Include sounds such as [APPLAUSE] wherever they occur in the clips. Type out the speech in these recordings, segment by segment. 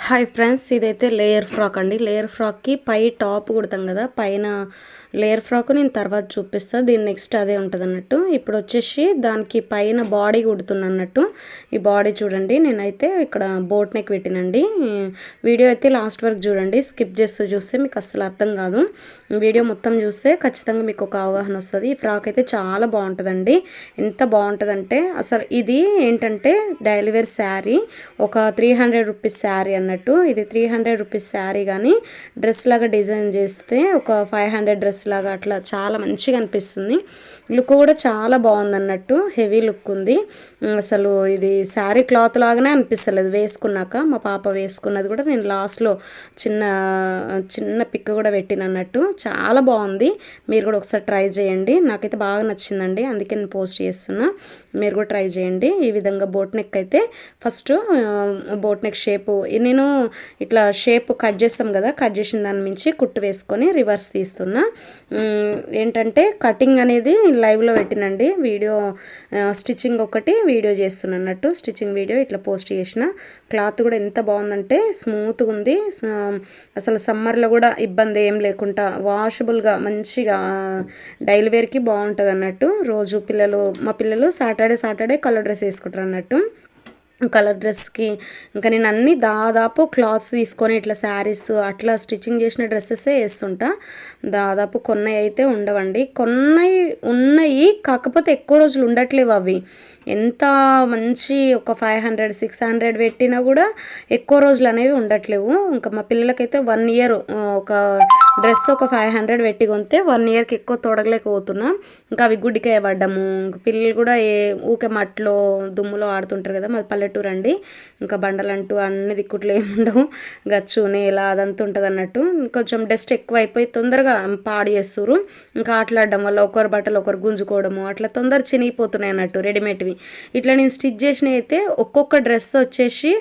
Hi friends ఇదైతే layer frock అండి. Layer ఫ్రాక్కి పై టాప్ కుడతాం కదా పైన లేయర్ ఫ్రాక్ నేను తర్వాత చూపిస్తాను దీని నెక్స్ట్ అదే ఉంటుంది అన్నట్టు ఇప్పుడు వచ్చేసి దానికి పైన బాడీ కుడుతుంది అన్నట్టు ఈ బాడీ చూడండి నేనైతే ఇక్కడ బోట్ నెక్ పెట్టినండి. వీడియో అయితే లాస్ట్ వరకు చూడండి స్కిప్ చేస్తూ చూస్తే మీకు అస్సలు అర్థం కాదు. వీడియో మొత్తం చూస్తే ఖచ్చితంగా మీకు ఒక అవగాహన వస్తుంది. ఈ ఫ్రాక్ అయితే చాలా బాగుంటుందండి. ఎంత బాగుంటుందంటే అసలు ఇది ఏంటంటే డైలీ వేర్ శారీ ఒక త్రీ హండ్రెడ్ రూపీస్ శారీ అన్నట్టు. ఇది త్రీ హండ్రెడ్ రూపీస్ శారీ కానీ డ్రెస్ లాగా డిజైన్ చేస్తే ఒక ఫైవ్ హండ్రెడ్ డ్రెస్ లాగా అట్లా చాలా మంచిగా అనిపిస్తుంది. లుక్ కూడా చాలా బాగుంది అన్నట్టు హెవీ లుక్ ఉంది. అసలు ఇది శారీ క్లాత్ లాగానే అనిపిస్తలేదు. వేసుకున్నాక మా పాప వేసుకున్నది కూడా నేను లాస్ట్లో చిన్న చిన్న పిక్ కూడా పెట్టిన అన్నట్టు చాలా బాగుంది. మీరు కూడా ఒకసారి ట్రై చేయండి. నాకైతే బాగా నచ్చిందండి. అందుకే నేను పోస్ట్ చేస్తున్నా. మీరు కూడా ట్రై చేయండి. ఈ విధంగా బోట్ నెక్ అయితే ఫస్ట్ బోట్ నెక్ షేపు నేను ఇట్లా షేప్ కట్ చేస్తాం కదా కట్ చేసిన దాని మించి కుట్టు వేసుకొని రివర్స్ తీస్తున్నా. ఏంటంటే కటింగ్ అనేది లైవ్లో పెట్టినండి. వీడియో స్టిచ్చింగ్ ఒకటి వీడియో చేస్తున్నా అన్నట్టు. స్టిచ్చింగ్ వీడియో ఇట్లా పోస్ట్ చేసిన. క్లాత్ కూడా ఎంత బాగుందంటే స్మూత్గా ఉంది. అసలు సమ్మర్లో కూడా ఇబ్బంది ఏం లేకుండా వాషబుల్గా మంచిగా డైలీ వేర్కి బాగుంటుంది అన్నట్టు రోజు పిల్లలు మా పిల్లలు సాటర్డే సాటర్డే కలర్ డ్రెస్ వేసుకుంటారు అన్నట్టు కలర్ డ్రెస్కి. ఇంకా నేను అన్ని దాదాపు క్లాత్స్ తీసుకొని ఇట్లా శారీస్ అట్లా స్టిచ్చింగ్ చేసిన డ్రెస్సెసే వేస్తుంటా. దాదాపు కొన్నవి అయితే ఉండవండి. కొన్నవి ఉన్నాయి కాకపోతే ఎక్కువ రోజులు ఉండట్లేవు అవి. ఎంత మంచి ఒక ఫైవ్ హండ్రెడ్ సిక్స్ హండ్రెడ్ పెట్టినా కూడా ఎక్కువ రోజులు అనేవి ఉండట్లేవు. ఇంకా మా పిల్లలకైతే వన్ ఇయర్ ఒక డ్రెస్ ఒక ఫైవ్ హండ్రెడ్ పెట్టి కొంతే వన్ ఇయర్కి ఎక్కువ తొడగలేకపోతున్నా. ఇంకా అవి గుడ్డికాయ పడ్డము ఇంకా పిల్లలు కూడా ఏ ఊకే మట్లో దుమ్ములో ఆడుతుంటారు కదా మాది పల్లెటూరు అండి. ఇంకా బండలంటూ అన్ని దిక్కుట్లు ఏముండవు గచ్చు నేల అదంతా ఉంటుంది అన్నట్టు. కొంచెం డస్ట్ ఎక్కువ అయిపోయి తొందరగా పాడు చేస్తారు ఇంకా ఆటలాడడం వల్ల ఒకరి బట్టలు ఒకరు గుంజుకోవడము అట్లా తొందర చినిగిపోతున్నాయి అన్నట్టు రెడీమేడ్వి. ఇట్లా నేను స్టిచ్ చేసిన అయితే ఒక్కొక్క డ్రెస్ వచ్చేసి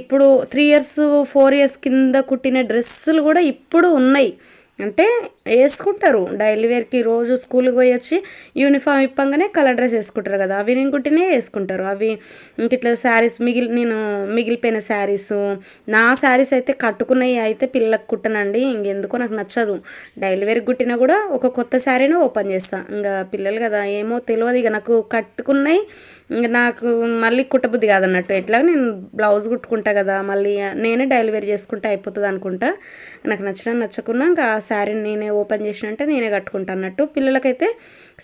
ఇప్పుడు త్రీ ఇయర్స్ ఫోర్ ఇయర్స్ కింద కుట్టిన డ్రెస్సులు కూడా ఇప్పుడు ఉన్నాయి. అంటే వేసుకుంటారు. డైలీ వేర్కి రోజు స్కూల్కి పోయి వచ్చి యూనిఫామ్ ఇప్పంగానే కలర్ డ్రెస్ వేసుకుంటారు కదా అవి నేను కుట్టినే వేసుకుంటారు. అవి ఇంక ఇట్లా శారీస్ మిగిలి నేను మిగిలిపోయిన శారీస్ నా శారీస్ అయితే కట్టుకున్నవి అయితే పిల్లలకు కుట్టనండి ఇంకెందుకో నాకు నచ్చదు. డైలీ వేర్కి కుట్టినా కూడా ఒక కొత్త శారీని ఓపెన్ చేస్తాను ఇంకా పిల్లలు కదా ఏమో తెలియదు ఇక నాకు కట్టుకున్నాయి ఇంక నాకు మళ్ళీ కుట్టబుద్ధి కాదన్నట్టు. ఎట్లా నేను బ్లౌజ్ కుట్టుకుంటా కదా మళ్ళీ నేనే డైలీ వేర్ చేసుకుంటే అయిపోతుంది అనుకుంటా నాకు నచ్చిన నచ్చకున్నా ఇంకా శారీని నేనే ఓపెన్ చేసినంటే నేనే కట్టుకుంటా అన్నట్టు. పిల్లలకైతే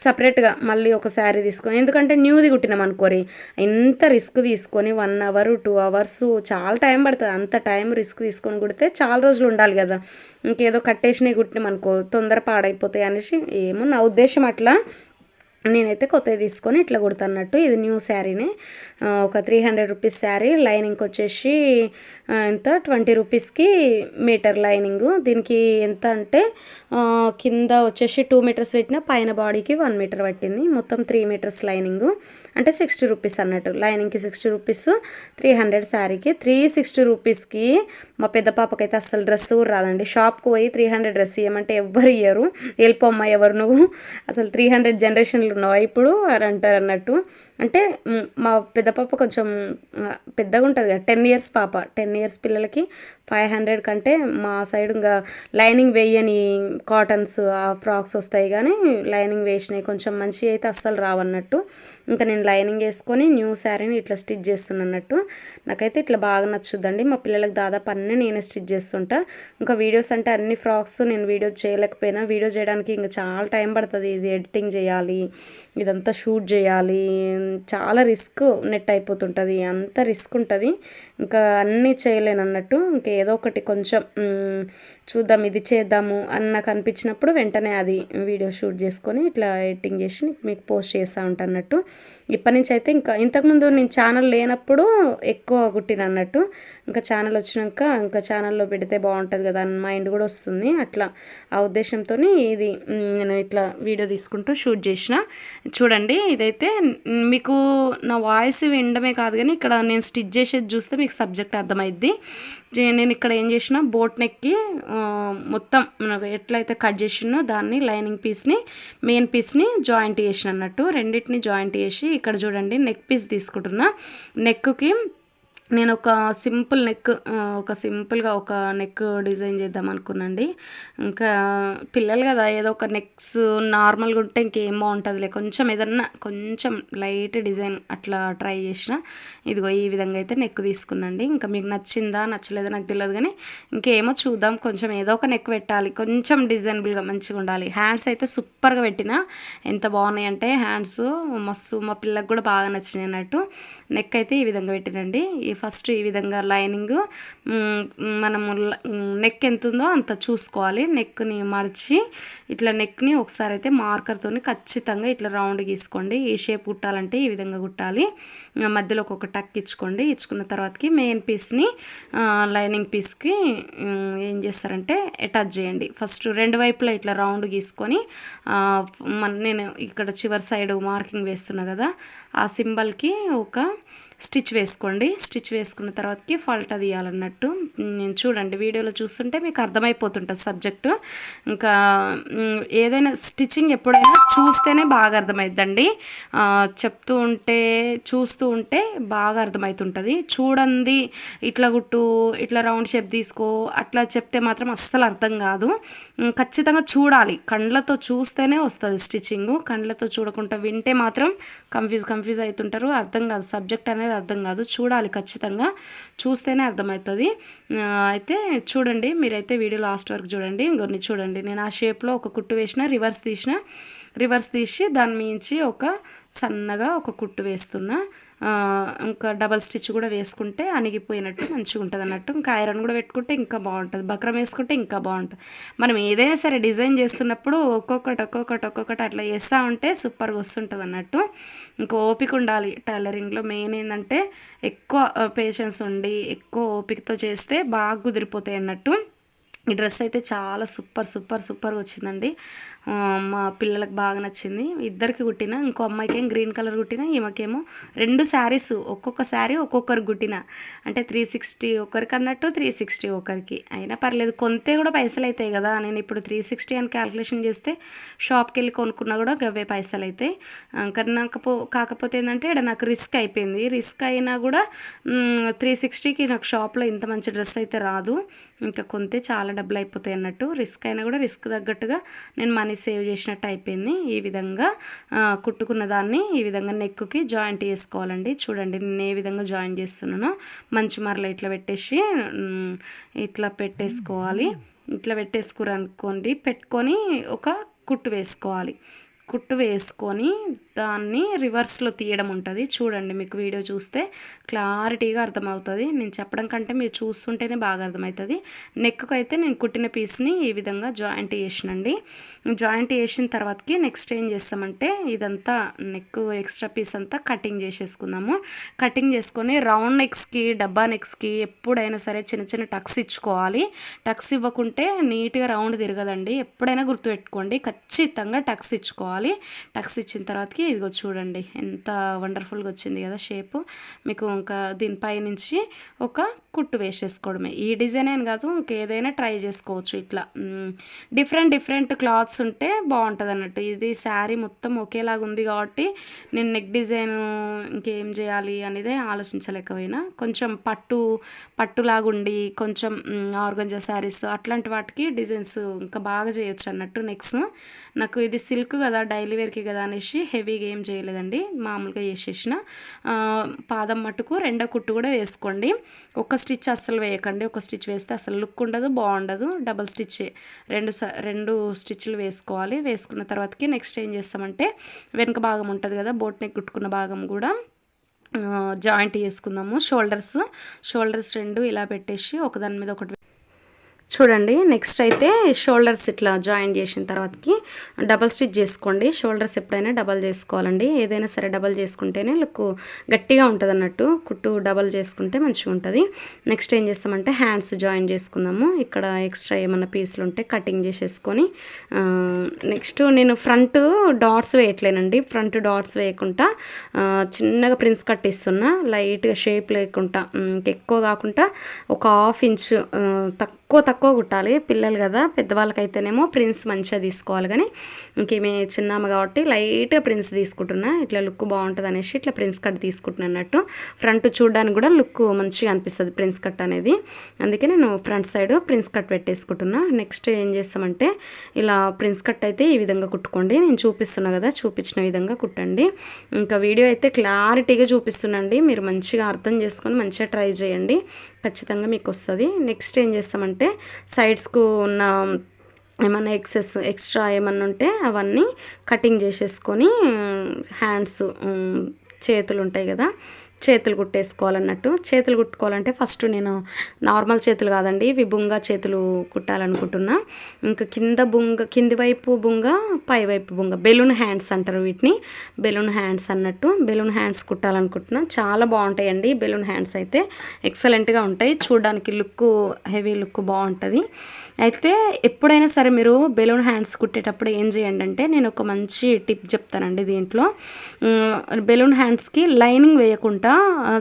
సపరేట్గా మళ్ళీ ఒక శారీ తీసుకొని ఎందుకంటే న్యూది కుట్టినాం అనుకోరి ఎంత రిస్క్ తీసుకొని వన్ అవర్ టూ అవర్స్ చాలా టైం పడుతుంది. అంత టైం రిస్క్ తీసుకొని కుడితే చాలా రోజులు ఉండాలి కదా. ఇంకేదో కట్టేసినవి కుట్టినాం అనుకో తొందర పాడైపోతాయి అనేసి ఏమో నా ఉద్దేశం అట్లా. నేనైతే కొత్తవి తీసుకొని ఇట్లా కుడతాన్నట్టు. ఇది న్యూ శారీనే. ఒక three hundred rupees sari. Lining వచ్చేసి ఎంత? ట్వంటీ రూపీస్కి మీటర్ లైనింగ్ దీనికి ఎంత అంటే కింద వచ్చేసి టూ మీటర్స్ పెట్టిన పైన బాడీకి వన్ మీటర్ పట్టింది. మొత్తం త్రీ మీటర్స్ లైనింగ్ అంటే సిక్స్టీ రూపీస్ అన్నట్టు. లైనింగ్కి సిక్స్టీ రూపీస్ త్రీ హండ్రెడ్ శారీకి. త్రీ సిక్స్టీ రూపీస్కి మా పెద్ద పాపకైతే అస్సలు డ్రెస్ కూడా రాదండి. షాప్కి పోయి త్రీ హండ్రెడ్ డ్రెస్ ఇవ్వమంటే ఎవ్వరు ఇయ్యరు. వెళ్ళిపోమ్మా ఎవరు నువ్వు? అసలు త్రీ హండ్రెడ్ జనరేషన్లు ఉన్నావా ఇప్పుడు? అని అంటారు అన్నట్టు. అంటే మా పెద్ద పాప కొంచెం పెద్దగా ఉంటుంది కదా టెన్ ఇయర్స్ పాప. టెన్ ఇయర్స్ పిల్లలకి ఫైవ్ హండ్రెడ్ కంటే మా సైడ్ ఇంకా లైనింగ్ వేయని కాటన్స్ ఆ ఫ్రాక్స్ వస్తాయి కానీ లైనింగ్ వేసినాయి కొంచెం మంచిగా అయితే అస్సలు రావన్నట్టు. ఇంకా నేను లైనింగ్ వేసుకొని న్యూ శారీని ఇట్లా స్టిచ్ చేస్తున్నట్టు నాకైతే ఇట్లా బాగా నచ్చుద్దండి. మా పిల్లలకు దాదాపు అన్నీ నేనే స్టిచ్ చేస్తుంటా. ఇంకా వీడియోస్ అంటే అన్ని ఫ్రాక్స్ నేను వీడియో చేయలేకపోయినా. వీడియో చేయడానికి ఇంకా చాలా టైం పడుతుంది. ఇది ఎడిటింగ్ చేయాలి ఇదంతా షూట్ చేయాలి. చాలా రిస్క్ నెట్ అయిపోతుంటుంది. అంత రిస్క్ ఉంటుంది. ఇంకా అన్నీ చేయలేను అన్నట్టు ఇంకా ఏదో ఒకటి కొంచెం చూద్దాం ఇది చేద్దాము అని నాకు అనిపించినప్పుడు వెంటనే అది వీడియో షూట్ చేసుకొని ఇట్లా ఎడిటింగ్ చేసి మీకు పోస్ట్ చేస్తూ ఉంటాను అన్నట్టు ఇప్పటి నుంచి అయితే ఇంకా ఇంతకుముందు నేను ఛానల్ లేనప్పుడు ఎక్కువ కుట్టిన అన్నట్టు ఇంకా ఛానల్ వచ్చినాక ఇంకా ఛానల్లో పెడితే బాగుంటుంది కదా అని మైండ్ కూడా వస్తుంది. అట్లా ఆ ఉద్దేశంతో ఇది నేను ఇట్లా వీడియో తీసుకుంటూ షూట్ చేసిన. చూడండి ఇదైతే మీకు నా వాయిస్ వినడమే కాదు కానీ ఇక్కడ నేను స్టిచ్ చేసేది చూస్తే మీకు సబ్జెక్ట్ అర్థమైద్ది. నేను ఇక్కడ ఏం చేసిన బోట్ నెక్కి మొత్తం ఎట్లయితే కట్ చేసినో దాన్ని లైనింగ్ పీస్ని మెయిన్ పీస్ని జాయింట్ చేసిన అన్నట్టు. రెండింటిని జాయింట్ చేసి ఇక్కడ చూడండి నెక్ పీస్ తీసుకుంటున్నా. నెక్కి నేను ఒక సింపుల్ నెక్ ఒక సింపుల్గా ఒక నెక్ డిజైన్ చేద్దాం అనుకున్నాండి. ఇంకా పిల్లలు కదా ఏదో ఒక నెక్స్ నార్మల్గా ఉంటే ఇంకేం బాగుంటుందిలే కొంచెం ఏదన్నా కొంచెం లైట్ డిజైన్ అట్లా ట్రై చేసిన ఇదిగో ఈ విధంగా అయితే నెక్ తీసుకున్నాండి. ఇంకా మీకు నచ్చిందా నచ్చలేదా నాకు తెలియదు కానీ ఇంకేమో చూద్దాం. కొంచెం ఏదో ఒక నెక్ పెట్టాలి. కొంచెం డిజైనబుల్గా మంచిగా ఉండాలి. హ్యాండ్స్ అయితే సూపర్గా పెట్టిన ఎంత బాగున్నాయి అంటే హ్యాండ్స్ మస్తు మా పిల్లలకు కూడా బాగా నచ్చినాయి అన్నట్టు. నెక్ అయితే ఈ విధంగా పెట్టినండి. ఈ ఫస్ట్ ఈ విధంగా లైనింగ్ మనము నెక్ ఎంత ఉందో అంత చూసుకోవాలి. నెక్ని మడిచి ఇట్లా నెక్ని ఒకసారి అయితే మార్కర్తో ఖచ్చితంగా ఇట్లా రౌండ్ గీసుకోండి. ఈ షేప్ కుట్టాలంటే ఈ విధంగా కుట్టాలి. మధ్యలో ఒక టక్ ఇచ్చుకోండి. ఇచ్చుకున్న తర్వాతకి మెయిన్ పీస్ని లైనింగ్ పీస్కి ఏం చేస్తారంటే అటాచ్ చేయండి. ఫస్ట్ రెండు వైపులా ఇట్లా రౌండ్ గీసుకొని నేను ఇక్కడ చివరి సైడ్ మార్కింగ్ వేస్తున్నా కదా ఆ సింబల్కి ఒక స్టిచ్ వేసుకోండి. స్టిచ్ వేసుకున్న తర్వాతకి ఫాల్ట్ తీయాలన్నట్టు నేను చూడండి వీడియోలో చూస్తుంటే మీకు అర్థమైపోతుంటుంది సబ్జెక్టు. ఇంకా ఏదైనా స్టిచ్చింగ్ ఎప్పుడైనా చూస్తేనే బాగా అర్థమైద్దండి. చెప్తూ ఉంటే చూస్తూ ఉంటే బాగా అర్థమవుతుంటుంది చూడండి ఇట్లా గుట్టు ఇట్లా రౌండ్ షేప్ తీసుకో అట్లా చెప్తే మాత్రం అస్సలు అర్థం కాదు. ఖచ్చితంగా చూడాలి. కండ్లతో చూస్తేనే వస్తుంది స్టిచ్చింగ్. కండ్లతో చూడకుండా వింటే మాత్రం కన్ఫ్యూజ్ కన్ఫ్యూజ్ అవుతుంటారు అర్థం కాదు. సబ్జెక్ట్ అనేది అనేది అర్థం కాదు. చూడాలి ఖచ్చితంగా. చూస్తేనే అర్థమవుతుంది. అయితే చూడండి మీరైతే వీడియో లాస్ట్ వరకు చూడండి ఇంకొన్ని చూడండి. నేను ఆ షేప్లో ఒక కుట్టు వేసిన రివర్స్ తీసిన రివర్స్ తీసి దాని మించి ఒక సన్నగా ఒక కుట్టు వేస్తున్నా. ఇంకా డబల్ స్టిచ్ కూడా వేసుకుంటే అణిగిపోయినట్టు మంచిగా ఉంటుంది అన్నట్టు ఇంకా ఐరన్ కూడా పెట్టుకుంటే ఇంకా బాగుంటుంది. బక్రం వేసుకుంటే ఇంకా బాగుంటుంది. మనం ఏదైనా సరే డిజైన్ చేస్తున్నప్పుడు ఒక్కొక్కటి ఒక్కొక్కటి ఒక్కొక్కటి అట్లా చేస్తూ ఉంటే సూపర్గా వస్తుంటుంది అన్నట్టు ఇంకా ఓపిక ఉండాలి. టైలరింగ్లో మెయిన్ ఏంటంటే ఎక్కువ పేషెన్స్ ఉండి ఎక్కువ ఓపికతో చేస్తే బాగా కుదిరిపోతాయి అన్నట్టు. ఈ డ్రెస్ అయితే చాలా సూపర్ సూపర్ సూపర్గా వచ్చిందండి. మా పిల్లలకు బాగా నచ్చింది. ఇద్దరికి కుట్టిన ఇంకో అమ్మాయికి ఏం గ్రీన్ కలర్ కుట్టిన ఈమెకేమో రెండు శారీస్ ఒక్కొక్క శారీ ఒక్కొక్కరు కుట్టిన. అంటే త్రీ సిక్స్టీ ఒకరికి అన్నట్టు త్రీ సిక్స్టీ ఒకరికి. అయినా పర్లేదు కొంతే కూడా పైసలు అవుతాయి కదా. నేను ఇప్పుడు త్రీ సిక్స్టీ అని క్యాలిక్యులేషన్ చేస్తే షాప్కి వెళ్ళి కొనుక్కున్నా కూడా గవే పైసలు అవుతాయి కానీ నాకు కాకపోతే ఏంటంటే ఇక్కడ నాకు రిస్క్ అయిపోయింది. రిస్క్ అయినా కూడా త్రీ సిక్స్టీకి నాకు షాప్లో ఇంత మంచి డ్రెస్ అయితే రాదు. ఇంకా కొంతే చాలా డబ్బులు అయిపోతాయి అన్నట్టు. రిస్క్ అయినా కూడా రిస్క్ తగ్గట్టుగా నేను మనీ సేవ్ చేసినట్టు అయిపోయింది. ఈ విధంగా కుట్టుకున్న దాన్ని ఈ విధంగా నెక్కుకి జాయింట్ చేసుకోవాలండి. చూడండి నేను ఏ విధంగా జాయిన్ చేస్తున్నానో మంచి మరల ఇట్లా పెట్టేసి ఇట్లా పెట్టేసుకోవాలి. ఇట్లా పెట్టేసుకురనుకోండి పెట్టుకొని ఒక కుట్టు వేసుకోవాలి. కుట్టు వేసుకొని దాన్ని రివర్స్లో తీయడం ఉంటుంది. చూడండి మీకు వీడియో చూస్తే క్లారిటీగా అర్థమవుతుంది. నేను చెప్పడం కంటే మీరు చూస్తుంటేనే బాగా అర్థమవుతుంది. నెక్కు అయితే నేను కుట్టిన పీస్ని ఈ విధంగా జాయింట్ చేసినండి. జాయింట్ చేసిన తర్వాతకి నెక్స్ట్ ఏం చేస్తామంటే ఇదంతా నెక్ ఎక్స్ట్రా పీస్ అంతా కటింగ్ చేసేసుకుందాము. కటింగ్ చేసుకొని రౌండ్ నెక్స్కి డబ్బా నెక్స్కి ఎప్పుడైనా సరే చిన్న చిన్న టక్స్ ఇచ్చుకోవాలి. టక్స్ ఇవ్వకుంటే నీట్గా రౌండ్ తిరగదండి. ఎప్పుడైనా గుర్తుపెట్టుకోండి. ఖచ్చితంగా టక్స్ ఇచ్చుకోవాలి. టక్స్ ఇచ్చిన తర్వాతకి ఇదిగో చూడండి ఎంత వండర్ఫుల్గా వచ్చింది కదా షేపు. మీకు ఇంకా దీనిపై నుంచి ఒక కుట్టు వేసేసుకోవడమే. ఈ డిజైన్ అని కాదు ఇంకేదైనా ట్రై చేసుకోవచ్చు ఇట్లా. డిఫరెంట్ డిఫరెంట్ క్లాత్స్ ఉంటే బాగుంటుంది అన్నట్టు. ఇది శారీ మొత్తం ఒకేలాగా ఉంది కాబట్టి నేను నెక్ డిజైన్ ఇంకేం చేయాలి అనేది ఆలోచించలేకపోయినా. కొంచెం పట్టు పట్టులాగుండి కొంచెం ఆర్గంజా శారీస్ అట్లాంటి వాటికి డిజైన్స్ ఇంకా బాగా చేయొచ్చు అన్నట్టు నెక్స్ట్ నాకు ఇది సిల్క్ కదా డైలీ వేర్కి కదా అనేసి హెవీ హెవీగా ఏం చేయలేదండి. మామూలుగా వేసేసిన. పాదం మట్టుకు రెండో కుట్టు కూడా వేసుకోండి. ఒక స్టిచ్ అస్సలు వేయకండి. ఒక స్టిచ్ వేస్తే అసలు లుక్ ఉండదు బాగుండదు. డబల్ స్టిచ్ రెండు రెండు స్టిచ్లు వేసుకోవాలి. వేసుకున్న తర్వాతకి నెక్స్ట్ ఏం చేస్తామంటే వెనుక భాగం ఉంటుంది కదా బోట్ నెక్ కుట్టుకున్న భాగం కూడా జాయింట్ చేసుకుందాము షోల్డర్స్ షోల్డర్స్ రెండు ఇలా పెట్టేసి ఒకదాని మీద ఒకటి చూడండి నెక్స్ట్ అయితే షోల్డర్స్ ఇట్లా జాయిన్ చేసిన తర్వాతకి డబల్ స్టిచ్ చేసుకోండి. షోల్డర్స్ ఎప్పుడైనా డబల్ చేసుకోవాలండి. ఏదైనా సరే డబల్ చేసుకుంటేనే లుక్ గట్టిగా ఉంటుంది అన్నట్టు కుట్టు డబల్ చేసుకుంటే మంచిగా ఉంటుంది. నెక్స్ట్ ఏం చేస్తామంటే హ్యాండ్స్ జాయిన్ చేసుకుందాము. ఇక్కడ ఎక్స్ట్రా ఏమైనా పీసులు ఉంటే కటింగ్ చేసేసుకొని నెక్స్ట్ నేను ఫ్రంట్ డాట్స్ వేయట్లేనండి. ఫ్రంట్ డాట్స్ వేయకుండా చిన్నగా ప్రిన్స్ కట్ ఇస్తున్నా లైట్గా షేప్ లేకుండా ఎక్కువ కాకుండా ఒక హాఫ్ ఇంచ్ తక్కువ తక్కువ తక్కువ కుట్టాలి. పిల్లలు కదా పెద్దవాళ్ళకైతేనేమో ప్రిన్స్ మంచిగా తీసుకోవాలి కానీ ఇంకేమే చిన్నామ కాబట్టి లైట్గా ప్రిన్స్ తీసుకుంటున్నా. ఇట్లా లుక్ బాగుంటుంది అనేసి ఇట్లా ప్రిన్స్ కట్ తీసుకుంటున్నా అన్నట్టు. ఫ్రంట్ చూడడానికి కూడా లుక్ మంచిగా అనిపిస్తుంది ప్రిన్స్ కట్ అనేది. అందుకే నేను ఫ్రంట్ సైడ్ ప్రిన్స్ కట్ పెట్టేసుకుంటున్నా. నెక్స్ట్ ఏం చేస్తామంటే ఇలా ప్రిన్స్ కట్ అయితే ఈ విధంగా కుట్టుకోండి. నేను చూపిస్తున్నా కదా చూపించిన విధంగా కుట్టండి. ఇంకా వీడియో అయితే క్లారిటీగా చూపిస్తున్నాండి. మీరు మంచిగా అర్థం చేసుకొని మంచిగా ట్రై చేయండి. ఖచ్చితంగా మీకు వస్తుంది. నెక్స్ట్ ఏం చేస్తామంటే సైడ్స్కు ఉన్న ఏమైనా ఎక్సెస్ ఎక్స్ట్రా ఏమన్నా ఉంటే అవన్నీ కటింగ్ చేసేసుకొని హ్యాండ్స్ చేతులు ఉంటాయి కదా. చేతులు కుట్టేసుకోవాలన్నట్టు. చేతులు కుట్టుకోవాలంటే ఫస్ట్ నేను నార్మల్ చేతులు కాదండి ఇవి బుంగ చేతులు కుట్టాలనుకుంటున్నా. ఇంకా కింద బుంగ కింది వైపు బుంగ పై వైపు బుంగ. బెలూన్ హ్యాండ్స్ అంటారు వీటిని. బెలూన్ హ్యాండ్స్ అన్నట్టు. బెలూన్ హ్యాండ్స్ కుట్టాలనుకుంటున్నా. చాలా బాగుంటాయండి బెలూన్ హ్యాండ్స్ అయితే. ఎక్సలెంట్గా ఉంటాయి. చూడడానికి లుక్ హెవీ లుక్ బాగుంటుంది. అయితే ఎప్పుడైనా సరే మీరు బెలూన్ హ్యాండ్స్ కుట్టేటప్పుడు ఏం చేయండి అంటే నేను ఒక మంచి టిప్ చెప్తానండి దీంట్లో. బెలూన్ హ్యాండ్స్కి లైనింగ్ వేయకుండా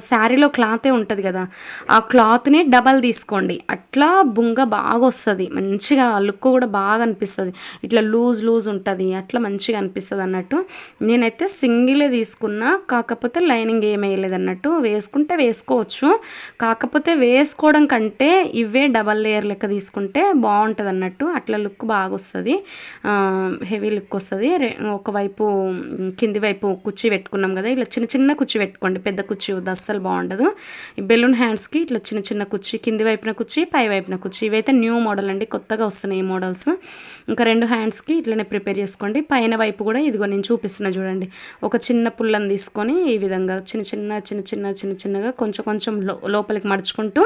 శారీలో క్లాతే ఉంటుంది కదా. ఆ క్లాత్ని డబల్ తీసుకోండి. అట్లా బుంగ బాగా వస్తుంది మంచిగా లుక్ కూడా బాగా అనిపిస్తుంది ఇట్లా లూజ్ లూజ్ ఉంటుంది. అట్లా మంచిగా అనిపిస్తుంది అన్నట్టు. నేనైతే సింగిలే తీసుకున్నా. కాకపోతే లైనింగ్ ఏం అన్నట్టు. వేసుకుంటే వేసుకోవచ్చు. కాకపోతే వేసుకోవడం కంటే ఇవే డబల్ లేయర్ లెక్క తీసుకుంటే బాగుంటుంది అన్నట్టు. అట్లా లుక్ బాగా వస్తుంది హెవీ లుక్ వస్తుంది. ఒకవైపు కింది వైపు కుర్చీ పెట్టుకున్నాం కదా. ఇట్లా చిన్న చిన్న కుర్చీ పెట్టుకోండి. పెద్ద కుర్చీ వద్దు అస్సలు బాగుండదు. ఈ బెలూన్ హ్యాండ్స్కి ఇట్లా చిన్న చిన్న కుర్చీ కింది వైపున కుర్చీ పై వైపున కుర్చీ. ఇవైతే న్యూ మోడల్ అండి కొత్తగా వస్తున్నాయి ఈ మోడల్స్. ఇంకా రెండు హ్యాండ్స్కి ఇట్లనే ప్రిపేర్ చేసుకోండి. పైన వైపు కూడా ఇదిగో నేను చూపిస్తున్నా చూడండి. ఒక చిన్న పుల్లని తీసుకొని ఈ విధంగా చిన్న చిన్న చిన్న చిన్న చిన్న చిన్నగా కొంచెం కొంచెం లోపలికి మడుచుకుంటూ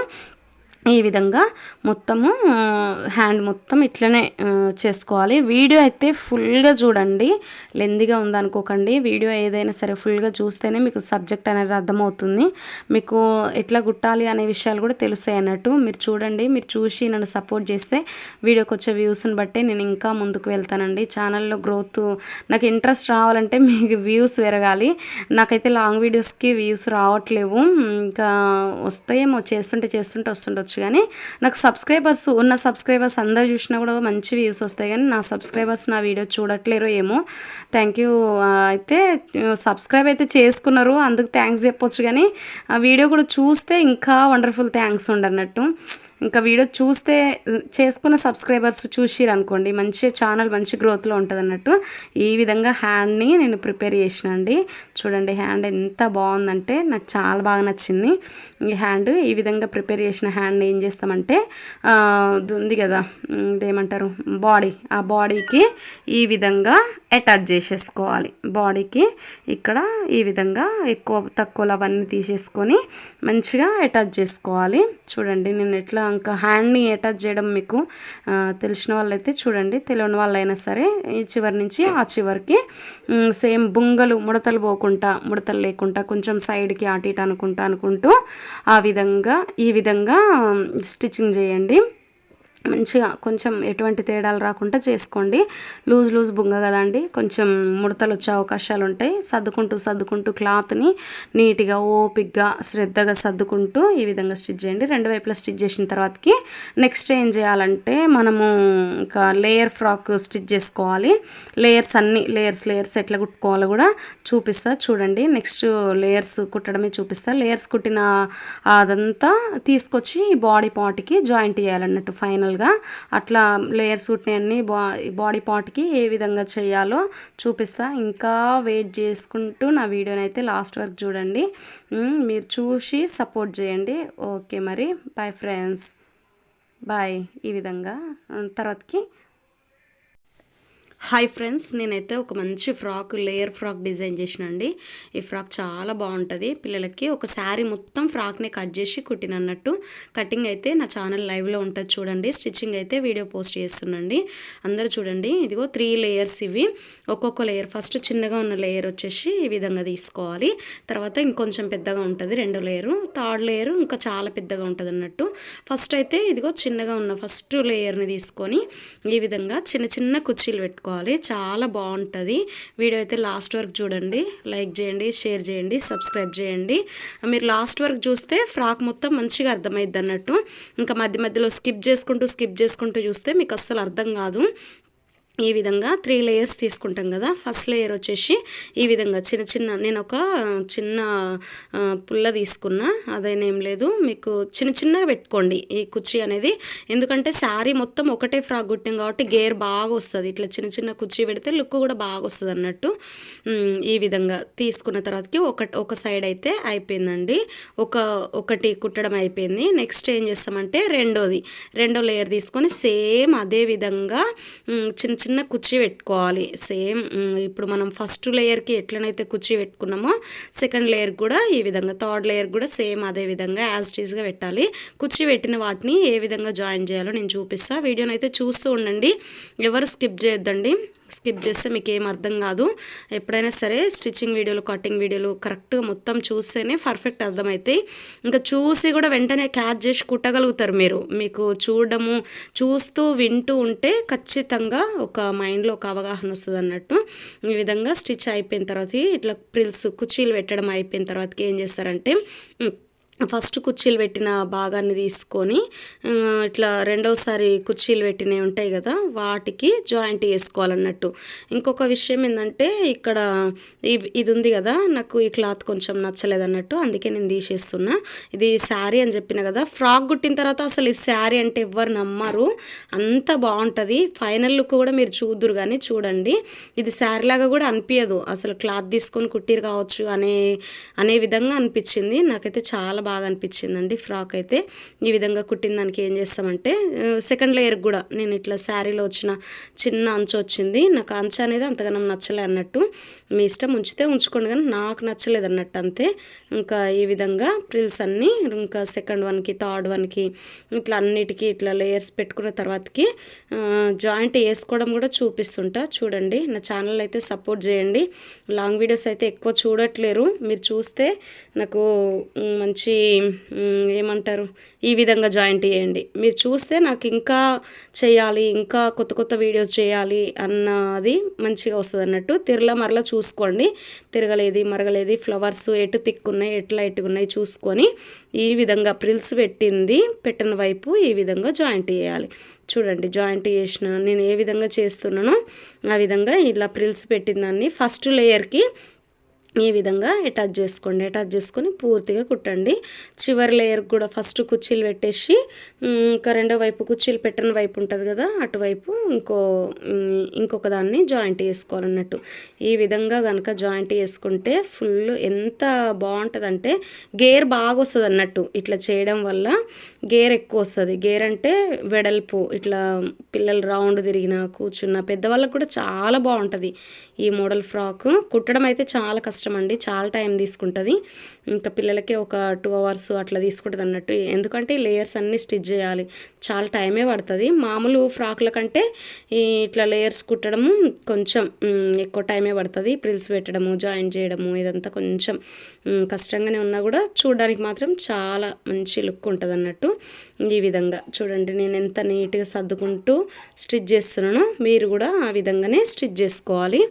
ఈ విధంగా మొత్తము హ్యాండ్ మొత్తం ఇట్లనే చేసుకోవాలి. వీడియో అయితే ఫుల్గా చూడండి. లెందిగా ఉందనుకోకండి. వీడియో ఏదైనా సరే ఫుల్గా చూస్తేనే మీకు సబ్జెక్ట్ అనేది అర్థమవుతుంది. మీకు ఎట్లా గుట్టాలి అనే విషయాలు కూడా తెలుస్తాయి అన్నట్టు. మీరు చూడండి. మీరు చూసి నన్ను సపోర్ట్ చేస్తే వీడియోకి వచ్చే వ్యూస్ని బట్టి నేను ఇంకా ముందుకు వెళ్తానండి. ఛానల్లో గ్రోత్ నాకు ఇంట్రెస్ట్ రావాలంటే మీకు వ్యూస్ పెరగాలి. నాకైతే లాంగ్ వీడియోస్కి వ్యూస్ రావట్లేవు. ఇంకా వస్తాయేమో చేస్తుంటే చేస్తుంటే వస్తుండొచ్చు. చూడొచ్చు. కానీ నాకు సబ్స్క్రైబర్స్ ఉన్న సబ్స్క్రైబర్స్ అందరు చూసినా కూడా మంచి వ్యూస్ వస్తాయి. కానీ నా సబ్స్క్రైబర్స్ నా వీడియో చూడట్లేరు ఏమో. థ్యాంక్ యూ అయితే సబ్స్క్రైబ్ అయితే చేసుకున్నారు. అందుకు థ్యాంక్స్ చెప్పొచ్చు. కానీ ఆ వీడియో కూడా చూస్తే ఇంకా వండర్ఫుల్ థ్యాంక్స్ ఉండన్నట్టు. ఇంకా వీడియో చూస్తే చేసుకున్న సబ్స్క్రైబర్స్ చూసిరు అనుకోండి మంచి ఛానల్ మంచి గ్రోత్లో ఉంటుంది అన్నట్టు ఈ విధంగా హ్యాండ్ని నేను ప్రిపేర్ చేసిన అండి చూడండి హ్యాండ్ ఎంత బాగుందంటే నాకు చాలా బాగా నచ్చింది. ఈ హ్యాండ్ ఈ విధంగా ప్రిపేర్ చేసిన హ్యాండ్ ఏం చేస్తామంటే ఉంది కదా ఇదేమంటారు బాడీ ఆ బాడీకి ఈ విధంగా అటాచ్ చేసేసుకోవాలి. బాడీకి ఇక్కడ ఈ విధంగా ఎక్కువ తక్కువలు అవన్నీ తీసేసుకొని మంచిగా అటాచ్ చేసుకోవాలి. చూడండి నేను ఎట్లా ఇంకా హ్యాండ్ని అటాచ్ చేయడం మీకు తెలిసిన వాళ్ళైతే చూడండి. తెలియని వాళ్ళైనా సరే ఈ చివరి నుంచి ఆ చివరికి సేమ్ బుంగలు ముడతలు పోకుండా ముడతలు లేకుండా కొంచెం సైడ్కి అటు ఇటు అనుకుంటా అనుకుంటూ ఆ విధంగా ఈ విధంగా స్టిచ్చింగ్ చేయండి. మంచిగా కొంచెం ఎటువంటి తేడాలు రాకుండా చేసుకోండి. లూజ్ లూజ్ బుంగ కదండి. కొంచెం ముడతలు వచ్చే అవకాశాలు ఉంటాయి. సర్దుకుంటూ సర్దుకుంటూ క్లాత్ని నీట్గా ఓపిక్గా శ్రద్ధగా సర్దుకుంటూ ఈ విధంగా స్టిచ్ చేయండి. రెండు వైపులా స్టిచ్ చేసిన తర్వాతకి నెక్స్ట్ ఏం చేయాలంటే మనము ఇంకా లేయర్ ఫ్రాక్ స్టిచ్ చేసుకోవాలి. లేయర్స్ అన్ని లేయర్స్ లేయర్స్ ఎట్లా కుట్టుకోవాలో కూడా చూపిస్తా. చూడండి నెక్స్ట్ లేయర్స్ కుట్టడమే చూపిస్తా. లేయర్స్ కుట్టిన అదంతా తీసుకొచ్చి బాడీ పార్ట్కి జాయింట్ చేయాలన్నట్టు ఫైనల్ నార్మల్గా అట్లా లేయర్స్ అన్ని బా బాడీ పార్ట్కి ఏ విధంగా చేయాలో చూపిస్తా. ఇంకా వెయిట్ చేసుకుంటూ నా వీడియోని అయితే లాస్ట్ వరకు చూడండి. మీరు చూసి సపోర్ట్ చేయండి. ఓకే మరి. బాయ్ ఫ్రెండ్స్ బాయ్ ఈ విధంగా. తర్వాతకి హాయ్ ఫ్రెండ్స్ నేనైతే ఒక మంచి ఫ్రాక్ లేయర్ ఫ్రాక్ డిజైన్ చేసిన అండి ఈ ఫ్రాక్ చాలా బాగుంటుంది. పిల్లలకి ఒక శారీ మొత్తం ఫ్రాక్ని కట్ చేసి కుట్టినన్నట్టు కటింగ్ అయితే నా ఛానల్ లైవ్లో ఉంటుంది చూడండి. స్టిచ్చింగ్ అయితే వీడియో పోస్ట్ చేస్తున్నాండి. అందరూ చూడండి. ఇదిగో త్రీ లేయర్స్ ఇవి. ఒక్కొక్క లేయర్ ఫస్ట్ చిన్నగా ఉన్న లేయర్ వచ్చేసి ఈ విధంగా తీసుకోవాలి. తర్వాత ఇంకొంచెం పెద్దగా ఉంటుంది రెండు లేయరు. థర్డ్ లేయర్ ఇంకా చాలా పెద్దగా ఉంటుంది అన్నట్టు. ఫస్ట్ అయితే ఇదిగో చిన్నగా ఉన్న ఫస్ట్ లేయర్ని తీసుకొని ఈ విధంగా చిన్న చిన్న కుర్చీలు పెట్టుకోవాలి. చేసుకోవాలి. చాలా బాగుంటుంది. వీడియో అయితే లాస్ట్ వరకు చూడండి. లైక్ చేయండి షేర్ చేయండి సబ్స్క్రైబ్ చేయండి. మీరు లాస్ట్ వరకు చూస్తే ఫ్రాక్ మొత్తం మంచిగా అర్థమైద్ది అన్నట్టు ఇంకా మధ్య మధ్యలో స్కిప్ చేసుకుంటూ స్కిప్ చేసుకుంటూ చూస్తే మీకు అస్సలు అర్థం కాదు. ఈ విధంగా త్రీ లేయర్స్ తీసుకుంటాం కదా. ఫస్ట్ లేయర్ వచ్చేసి ఈ విధంగా చిన్న చిన్న నేను ఒక చిన్న పుల్ల తీసుకున్నా. అదేనేం లేదు మీకు చిన్న చిన్నగా పెట్టుకోండి ఈ కుర్చీ అనేది. ఎందుకంటే శారీ మొత్తం ఒకటే ఫ్రాక్ కుట్టాం కాబట్టి గేర్ బాగా వస్తుంది. ఇట్లా చిన్న చిన్న కుర్చీ పెడితే లుక్ కూడా బాగా వస్తుంది అన్నట్టు. ఈ విధంగా తీసుకున్న తర్వాతకి ఒక ఒక సైడ్ అయితే అయిపోయిందండి. ఒక ఒకటి కుట్టడం అయిపోయింది. నెక్స్ట్ ఏం చేస్తామంటే రెండోది. రెండో లేయర్ తీసుకొని సేమ్ అదే విధంగా చిన్న చిన్న కుర్చీ పెట్టుకోవాలి. సేమ్ ఇప్పుడు మనం ఫస్ట్ లేయర్కి ఎట్లనైతే కుర్చీ పెట్టుకున్నామో సెకండ్ లేయర్ కూడా ఈ విధంగా థర్డ్ లేయర్ కూడా సేమ్ అదే విధంగా యాజ్ టీజ్గా పెట్టాలి. కుర్చీ పెట్టిన వాటిని ఏ విధంగా జాయిన్ చేయాలో నేను చూపిస్తా. వీడియోని అయితే చూస్తూ ఉండండి. ఎవరు స్కిప్ చేయొద్దండి. స్కిప్ చేస్తే మీకు ఏం అర్థం కాదు. ఎప్పుడైనా సరే స్టిచ్చింగ్ వీడియోలు కటింగ్ వీడియోలు కరెక్ట్గా మొత్తం చూస్తేనే పర్ఫెక్ట్ అర్థమవుతాయి ఇంకా చూసి కూడా వెంటనే క్యాచ్ చేసి కుట్టగలుగుతారు మీరు. మీకు చూడడము చూస్తూ వింటూ ఉంటే ఖచ్చితంగా ఒక మైండ్లో ఒక అవగాహన వస్తుంది అన్నట్టు. ఈ విధంగా స్టిచ్ అయిపోయిన తర్వాత ఇట్లా ప్రిల్స్ కుర్చీలు పెట్టడం అయిపోయిన తర్వాతకి ఏం చేస్తారంటే ఫస్ట్ కుర్చీలు పెట్టిన భాగాన్ని తీసుకొని ఇట్లా రెండోసారి కుర్చీలు పెట్టినవి ఉంటాయి కదా వాటికి జాయింట్ వేసుకోవాలన్నట్టు ఇంకొక విషయం ఏంటంటే ఇక్కడ ఇది ఉంది కదా నాకు ఈ క్లాత్ కొంచెం నచ్చలేదు అన్నట్టు అందుకే నేను తీసేస్తున్నా. ఇది శారీ అని చెప్పిన కదా ఫ్రాక్ కుట్టిన తర్వాత అసలు ఇది శారీ అంటే ఎవ్వరు నమ్మరు. అంత బాగుంటుంది. ఫైనల్ లుక్ కూడా మీరు చూద్దురు కానీ చూడండి. ఇది శారీ లాగా కూడా అనిపించదు అసలు క్లాత్ తీసుకొని కుట్టిరు కావచ్చు అనే అనే విధంగా అనిపించింది. నాకైతే చాలా బాగా బాగా అనిపించిందండి ఫ్రాక్ అయితే. ఈ విధంగా కుట్టిన దానికి ఏం చేస్తామంటే సెకండ్ లేయర్ కూడా నేను ఇట్లా శారీలో వచ్చిన చిన్న అంచు వచ్చింది. నాకు అంచు అనేది అంతగానం నచ్చలే అన్నట్టు. మీ ఇష్టం ఉంచితే ఉంచుకోండి కానీ నాకు నచ్చలేదు అన్నట్టు అంతే. ఇంకా ఈ విధంగా ప్రిల్స్ అన్నీ ఇంకా సెకండ్ వన్కి థర్డ్ వన్కి ఇట్లా అన్నిటికీ ఇట్లా లేయర్స్ పెట్టుకున్న తర్వాతకి జాయింట్ వేసుకోవడం కూడా చూపిస్తుంటా. చూడండి నా ఛానల్ అయితే సపోర్ట్ చేయండి. లాంగ్ వీడియోస్ అయితే ఎక్కువ చూడట్లేరు. మీరు చూస్తే నాకు మంచి మ్, ఏమంటారు ఈ విధంగా జాయింట్ చేయండి. మీరు చూస్తే నాకు ఇంకా చేయాలి ఇంకా కొత్త కొత్త వీడియోస్ చేయాలి అన్నది మంచిగా వస్తుంది అన్నట్టు. తిరల మరలా చూసుకోండి. తిరగలేది మరగలేది ఫ్లవర్స్ ఎటు తిక్కున్నాయి ఎట్లా ఉన్నాయి చూసుకొని ఈ విధంగా ప్రిల్స్ పెట్టింది పెట్టిన వైపు ఈ విధంగా జాయింట్ చేయాలి. చూడండి జాయింట్ చేసిన నేను ఏ విధంగా చేస్తున్నానో ఆ విధంగా ఇలా ప్రిల్స్ పెట్టిన దాన్ని ఫస్ట్ లేయర్కి ఈ విధంగా అటాచ్ చేసుకోండి. అటాచ్ చేసుకొని పూర్తిగా కుట్టండి. చివరి లేయర్ కూడా ఫస్ట్ కుర్చీలు పెట్టేసి ఇంకా రెండో వైపు కుర్చీలు పెట్టిన వైపు ఉంటుంది కదా అటువైపు ఇంకో ఇంకొక దాన్ని జాయింట్ చేసుకోవాలన్నట్టు. ఈ విధంగా కనుక జాయింట్ చేసుకుంటే ఫుల్ ఎంత బాగుంటుందంటే గేర్ బాగా వస్తుంది అన్నట్టు ఇట్లా చేయడం వల్ల. గేర్ ఎక్కువ వస్తుంది. గేర్ అంటే వెడల్పు ఇట్లా పిల్లలు రౌండ్ తిరిగిన కూర్చున్న పెద్దవాళ్ళకు కూడా చాలా బాగుంటుంది ఈ మోడల్ ఫ్రాక్. కుట్టడం అయితే చాలా కష్టం అండి చాలా టైం తీసుకుంటుంది. ఇంకా పిల్లలకి ఒక టూ అవర్స్ అట్లా తీసుకుంటుంది అన్నట్టు. ఎందుకంటే లేయర్స్ అన్నీ స్టిచ్ చేయాలి. చాలా టైమే పడుతుంది. మామూలు ఫ్రాక్ల కంటే ఈ ఇట్లా లేయర్స్ కుట్టడము కొంచెం ఎక్కువ టైమే పడుతుంది. ప్రిల్స్ పెట్టడము జాయిన్ చేయడము ఇదంతా కొంచెం కష్టంగానే ఉన్నా కూడా చూడడానికి మాత్రం చాలా మంచి లుక్ ఉంటుంది అన్నట్టు ఈ విధంగా. చూడండి నేను ఎంత నీట్గా సర్దుకుంటూ స్టిచ్ చేస్తున్నానో మీరు కూడా ఆ విధంగానే స్టిచ్ చేసుకోవాలి.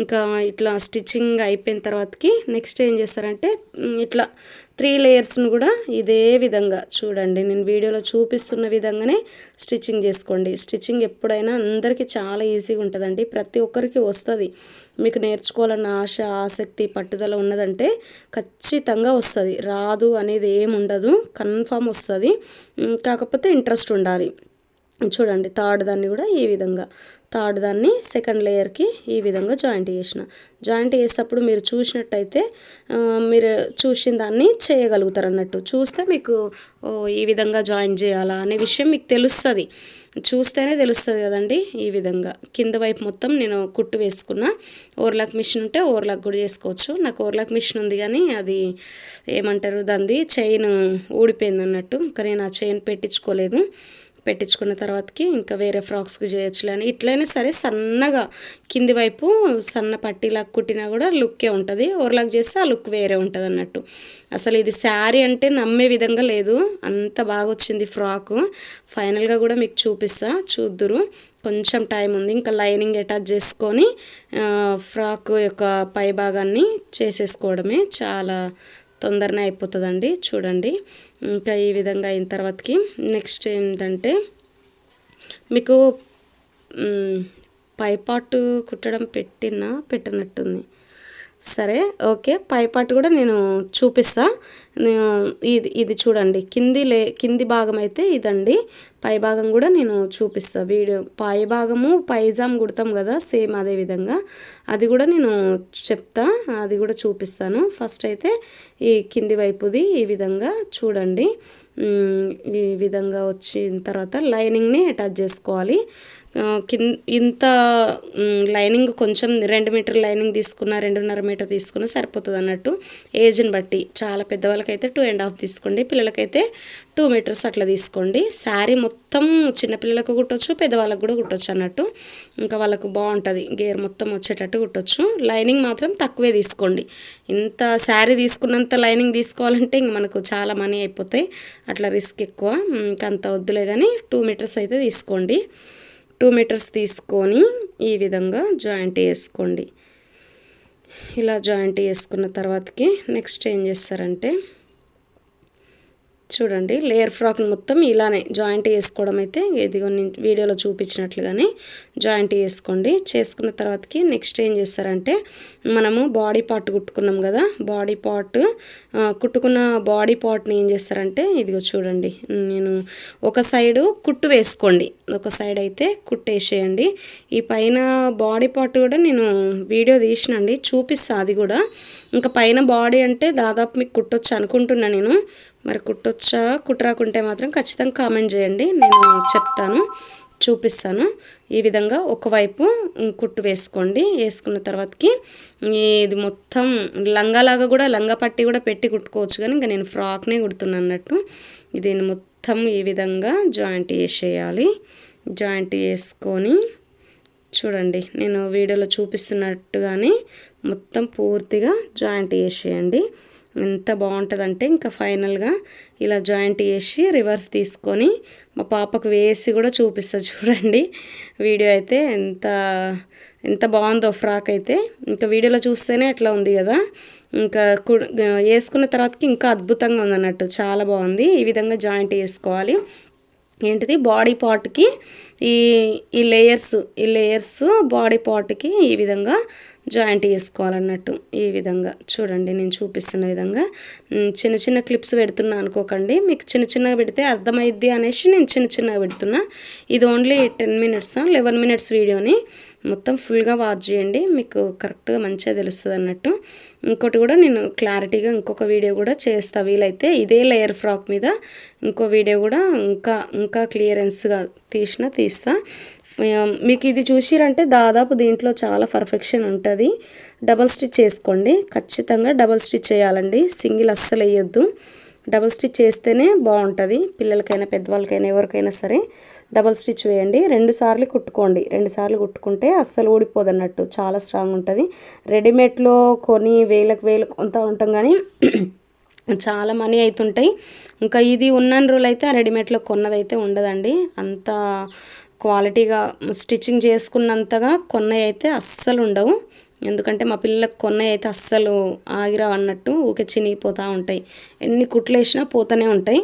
ఇంకా ఇట్లా స్టిచ్చింగ్ అయిపోయిన తర్వాతకి నెక్స్ట్ ఏం చేస్తారంటే ఇట్లా త్రీ లేయర్స్ను కూడా ఇదే విధంగా చూడండి. నేను వీడియోలో చూపిస్తున్న విధంగానే స్టిచ్చింగ్ చేసుకోండి. స్టిచ్చింగ్ ఎప్పుడైనా అందరికీ చాలా ఈజీగా ఉంటుందండి. ప్రతి ఒక్కరికి వస్తుంది. మీకు నేర్చుకోవాలన్న ఆశ ఆసక్తి పట్టుదల ఉన్నదంటే ఖచ్చితంగా వస్తుంది. రాదు అనేది ఏముండదు. కన్ఫామ్ వస్తుంది. కాకపోతే ఇంట్రెస్ట్ ఉండాలి. చూడండి థర్డ్ దాన్ని కూడా ఈ విధంగా థర్డ్ దాన్ని సెకండ్ లేయర్కి ఈ విధంగా జాయింట్ చేసిన. జాయింట్ చేసేటప్పుడు మీరు చూసినట్టయితే మీరు చూసిన దాన్ని చేయగలుగుతారు అన్నట్టు చూస్తే మీకు ఓ, ఈ విధంగా జాయిన్ చేయాలా అనే విషయం మీకు తెలుస్తుంది. చూస్తేనే తెలుస్తుంది కదండి ఈ విధంగా. కింద వైపు మొత్తం నేను కుట్టు వేసుకున్నా. ఓర్లాక్ మిషన్ ఉంటే ఓర్లాక్ కూడా చేసుకోవచ్చు. నాకు ఓర్లాక్ మిషన్ ఉంది కానీ అది ఏమంటారు దాన్ని చైన్ ఊడిపోయింది అన్నట్టు ఇంకా నేను ఆ చైన్ పెట్టించుకోలేదు. పెట్టించుకున్న తర్వాతకి ఇంకా వేరే ఫ్రాక్స్కి చేయొచ్చులే ఇట్లయినా సరే సన్నగా కింది వైపు సన్న పట్టీలా కుట్టినా కూడా లుక్కే ఉంటుంది. ఓవర్లాక్ చేస్తే ఆ లుక్ వేరే ఉంటుంది అన్నట్టు. అసలు ఇది శారీ అంటే నమ్మే విధంగా లేదు. అంత బాగా వచ్చింది ఫ్రాకు. ఫైనల్గా కూడా మీకు చూపిస్తా చూద్దురు. కొంచెం టైం ఉంది. ఇంకా లైనింగ్ అటాచ్ చేసుకొని ఫ్రాక్ యొక్క పై భాగాన్ని చేసేసుకోవడమే చాలా తొందరనే అయిపోతుందండి. చూడండి. ఇంకా ఈ విధంగా అయిన తర్వాతకి నెక్స్ట్ ఏంటంటే మీకు పైపాటు కుట్టడం పెట్టినా పెట్టనట్టుంది. సరే ఓకే. పైపాటు కూడా నేను చూపిస్తా. ఇది ఇది చూడండి. కింది లే కింది భాగం అయితే ఇదండి. పై భాగం కూడా నేను చూపిస్తా. వీడియో పై భాగము పైజామ్ కుడతాం కదా సేమ్ అదే విధంగా. అది కూడా నేను చెప్తా అది కూడా చూపిస్తాను. ఫస్ట్ అయితే ఈ కింది వైపుది ఈ విధంగా చూడండి. ఈ విధంగా వచ్చిన తర్వాత లైనింగ్ని అటాచ్ చేసుకోవాలి. కింద ఇంత లైనింగ్ కొంచెం రెండు మీటర్ లైనింగ్ తీసుకున్న రెండున్నర మీటర్ తీసుకున్న సరిపోతుంది అన్నట్టు. ఏజ్ని బట్టి చాలా పెద్దవాళ్ళకైతే టూ అండ్ హాఫ్ తీసుకోండి పిల్లలకైతే టూ మీటర్స్ అట్లా తీసుకోండి. శారీ మొత్తం చిన్నపిల్లలకు కుట్టొచ్చు పెద్దవాళ్ళకు కూడా కుట్టొచ్చు అన్నట్టు. ఇంకా వాళ్ళకు బాగుంటుంది గేర్ మొత్తం వచ్చేటట్టు కుట్టొచ్చు. లైనింగ్ మాత్రం తక్కువే తీసుకోండి. ఇంత శారీ తీసుకున్నంత లైనింగ్ తీసుకోవాలంటే ఇంక మనకు చాలా మనీ అయిపోతాయి. అట్లా రిస్క్ ఎక్కువ. ఇంకా అంత వద్దులే కానీ టూ మీటర్స్ అయితే తీసుకోండి. టూ మీటర్స్ తీసుకొని ఈ విధంగా జాయింట్ వేసుకోండి. ఇలా జాయింట్ వేసుకున్న తర్వాతకి నెక్స్ట్ ఏం చేస్తారంటే చూడండి. లేయర్ ఫ్రాక్ని మొత్తం ఇలానే జాయింట్ వేసుకోవడం అయితే ఇదిగో నేను వీడియోలో చూపించినట్లుగానే జాయింట్ వేసుకోండి. చేసుకున్న తర్వాతకి నెక్స్ట్ ఏం చేస్తారంటే మనము బాడీ పార్ట్ కుట్టుకున్నాం కదా బాడీ పార్ట్ కుట్టుకున్న బాడీ పార్ట్ని ఏం చేస్తారంటే ఇదిగో చూడండి. నేను ఒక సైడు కుట్టు వేసుకోండి. ఒక సైడ్ అయితే కుట్టేసేయండి ఈ పైన బాడీ పార్ట్ కూడా నేను వీడియో తీసినండి. చూపిస్తా అది కూడా. ఇంకా పైన బాడీ అంటే దాదాపు మీకు కుట్టొచ్చు అనుకుంటున్నా నేను. మరి కుట్టొచ్చా కుట్టరాకుంటే మాత్రం ఖచ్చితంగా కామెంట్ చేయండి. నేను చెప్తాను చూపిస్తాను. ఈ విధంగా ఒకవైపు కుట్టు వేసుకోండి. వేసుకున్న తర్వాతకి ఇది మొత్తం లంగాలాగా కూడా లంగా పట్టి కూడా పెట్టి కుట్టుకోవచ్చు. కానీ ఇంకా నేను ఫ్రాక్నే కుడుతున్నాను అన్నట్టు. ఇది మొత్తం ఈ విధంగా జాయింట్ వేసేయాలి. జాయింట్ వేసుకొని చూడండి. నేను వీడియోలో చూపిస్తున్నట్టుగానే మొత్తం పూర్తిగా జాయింట్ వేసేయండి. ఎంత బాగుంటుందంటే ఇంకా ఫైనల్గా ఇలా జాయింట్ చేసి రివర్స్ తీసుకొని మా పాపకు వేసి కూడా చూపిస్తా చూడండి. వీడియో అయితే ఎంత ఎంత బాగుందో ఫ్రాక్ అయితే. ఇంకా వీడియోలో చూస్తేనే అట్లా ఉంది కదా. ఇంకా వేసుకున్న తర్వాతకి ఇంకా అద్భుతంగా ఉందన్నట్టు. చాలా బాగుంది. ఈ విధంగా జాయింట్ వేసుకోవాలి ఏంటిది? బాడీ పార్ట్కి ఈ ఈ లేయర్స్ ఈ లేయర్స్ బాడీ పార్ట్కి ఈ విధంగా జాయింట్ చేసుకోవాలన్నట్టు ఈ విధంగా. చూడండి నేను చూపిస్తున్న విధంగా. చిన్న చిన్న క్లిప్స్ పెడుతున్నా అనుకోకండి. మీకు చిన్న చిన్నగా పెడితే అర్థమైద్ది అనేసి నేను చిన్న చిన్నగా పెడుతున్నా. ఇది only ten minutes eleven minutes వీడియోని మొత్తం ఫుల్గా వాచ్ చేయండి. మీకు కరెక్ట్గా మంచిగా తెలుస్తుంది అన్నట్టు. ఇంకోటి కూడా నేను క్లారిటీగా ఇంకొక వీడియో కూడా చేస్తా. వీలైతే ఇదే లేయర్ ఫ్రాక్ మీద ఇంకో వీడియో కూడా ఇంకా ఇంకా క్లియరెన్స్గా తీసిన తీస్తా. మీకు ఇది చూసిరంటే దాదాపు దీంట్లో చాలా పర్ఫెక్షన్ ఉంటుంది. డబల్ స్టిచ్ చేసుకోండి. ఖచ్చితంగా డబల్ స్టిచ్ చేయాలండి. సింగిల్ అస్సలు వేయొద్దు. డబల్ స్టిచ్ చేస్తేనే బాగుంటుంది. పిల్లలకైనా పెద్దవాళ్ళకైనా ఎవరికైనా సరే డబల్ స్టిచ్ వేయండి. రెండు సార్లు కుట్టుకోండి. రెండు సార్లు కుట్టుకుంటే అస్సలు ఊడిపోదన్నట్టు. చాలా స్ట్రాంగ్ ఉంటుంది. రెడీమేడ్లో కొని వేలకు వేలు కొంత ఉంటాం కానీ [CLEARS THROAT] చాలా మనీ అవుతుంటాయి ఇంకా ఇది ఉన్న రోజులు అయితే ఆ రెడీమేడ్లో కొన్నదైతే ఉండదండి. అంత క్వాలిటీగా స్టిచ్చింగ్ చేసుకున్నంతగా కొన్నవి అయితే అస్సలు ఉండవు. ఎందుకంటే మా పిల్లలకు కొన్నవి అయితే అస్సలు ఆగిరావు అన్నట్టు ఊకే చినిగిపోతూ ఉంటాయి. ఎన్ని కుట్లు వేసినా పోతూనే ఉంటాయి.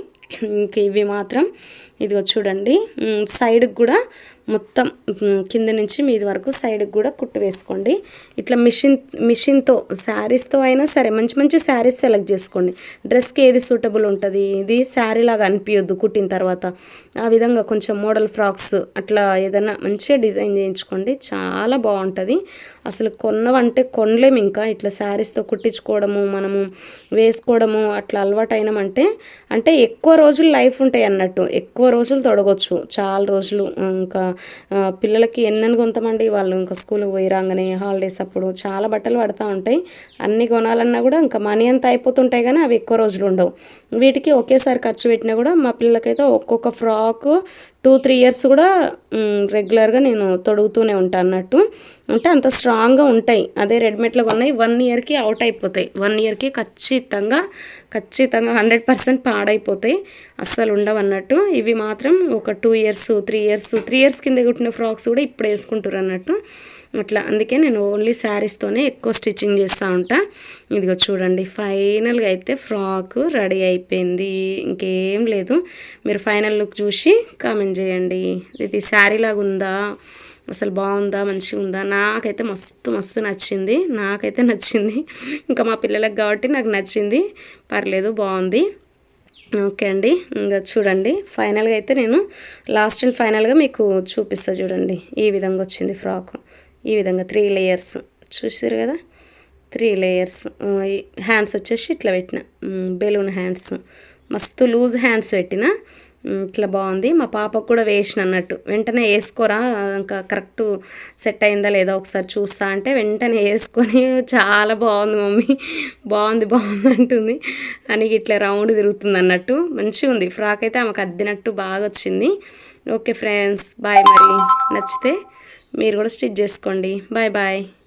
ఇంక ఇవి మాత్రం ఇదిగో చూడండి. సైడ్కి కూడా మొత్తం కింద నుంచి మీది వరకు సైడ్కి కూడా కుట్టు వేసుకోండి. ఇట్లా మిషన్ మిషన్తో శారీస్తో అయినా సరే మంచి మంచి శారీస్ సెలెక్ట్ చేసుకోండి. డ్రెస్కి ఏది సూటబుల్ ఉంటుంది? ఇది శారీ లాగా అనిపించొద్దు కుట్టిన తర్వాత. ఆ విధంగా కొంచెం మోడల్ ఫ్రాక్స్ అట్లా ఏదైనా మంచిగా డిజైన్ చేయించుకోండి. చాలా బాగుంటుంది. అసలు కొన్నవంటే కొనలేము ఇంకా. ఇట్లా శారీస్తో కుట్టించుకోవడము మనము వేసుకోవడము అట్లా అలవాటైనమంటే అంటే ఎక్కువ రోజులు లైఫ్ ఉంటాయి అన్నట్టు. ఎక్కువ రోజులు తొడగొచ్చు. చాలా రోజులు ఇంకా పిల్లలకి ఎన్నని కొంతమంది వాళ్ళు ఇంకా స్కూల్కి పోయి రాగానే హాలిడేస్ అప్పుడు చాలా బట్టలు పడుతూ ఉంటాయి. అన్ని కొనాలన్నా కూడా ఇంకా మనీ అంతా అయిపోతుంటాయి కానీ అవి ఎక్కువ రోజులు ఉండవు. వీటికి ఒకేసారి ఖర్చు పెట్టినా కూడా మా పిల్లలకైతే ఒక్కొక్క ఫ్రాక్ టూ త్రీ ఇయర్స్ కూడా రెగ్యులర్గా నేను తొడుగుతూనే ఉంటాను అన్నట్టు. అంటే అంత స్ట్రాంగ్గా ఉంటాయి. అదే రెడీమేడ్లో ఉన్నాయి వన్ ఇయర్కి అవుట్ అయిపోతాయి. వన్ ఇయర్కి ఖచ్చితంగా ఖచ్చితంగా హండ్రెడ్ పర్సెంట్ పాడైపోతాయి. అస్సలు ఉండవు అన్నట్టు. ఇవి మాత్రం ఒక two years three years three years కింద కుట్టిన ఫ్రాక్స్ కూడా ఇప్పుడు వేసుకుంటారు అన్నట్టు. అట్లా అందుకే నేను ఓన్లీ శారీస్తోనే ఎక్కువ స్టిచ్చింగ్ చేస్తూ ఉంటా. ఇదిగో చూడండి ఫైనల్గా అయితే ఫ్రాక్ రెడీ అయిపోయింది. ఇంకేం లేదు. మీరు ఫైనల్ లుక్ చూసి కామెంట్ చేయండి. ఇది శారీలాగా ఉందా అసలు బాగుందా? మంచిగా ఉందా? నాకైతే మస్తు మస్తు నచ్చింది. నాకైతే నచ్చింది. ఇంకా మా పిల్లలకు కాబట్టి నాకు నచ్చింది. పర్లేదు బాగుంది. ఓకే అండి. ఇంకా చూడండి. ఫైనల్గా అయితే నేను లాస్ట్ అండ్ ఫైనల్గా మీకు చూపిస్తా చూడండి. ఈ విధంగా వచ్చింది ఫ్రాక్. ఈ విధంగా త్రీ లేయర్స్ చూసారు కదా? త్రీ లేయర్స్ హ్యాండ్స్ వచ్చేసి ఇట్లా పెట్టిన. బెలూన్ హ్యాండ్స్ మస్తు లూజ్ హ్యాండ్స్ పెట్టిన. ఇట్లా బాగుంది. మా పాపకు కూడా వేసిన అన్నట్టు. వెంటనే వేసుకోరా? ఇంకా కరెక్ట్ సెట్ అయిందా లేదా ఒకసారి చూస్తా అంటే వెంటనే వేసుకొని చాలా బాగుంది మమ్మీ. బాగుంది బాగుంది అంటుంది. అని ఇట్లా రౌండ్ తిరుగుతుంది అన్నట్టు. మంచిగా ఉంది. ఫ్రాక్ అయితే ఆమెకు అద్దినట్టు బాగా వచ్చింది. ఓకే ఫ్రెండ్స్ బాయ్ మరి. నచ్చితే మీరు కూడా స్టిచ్ చేసుకోండి. Bye bye.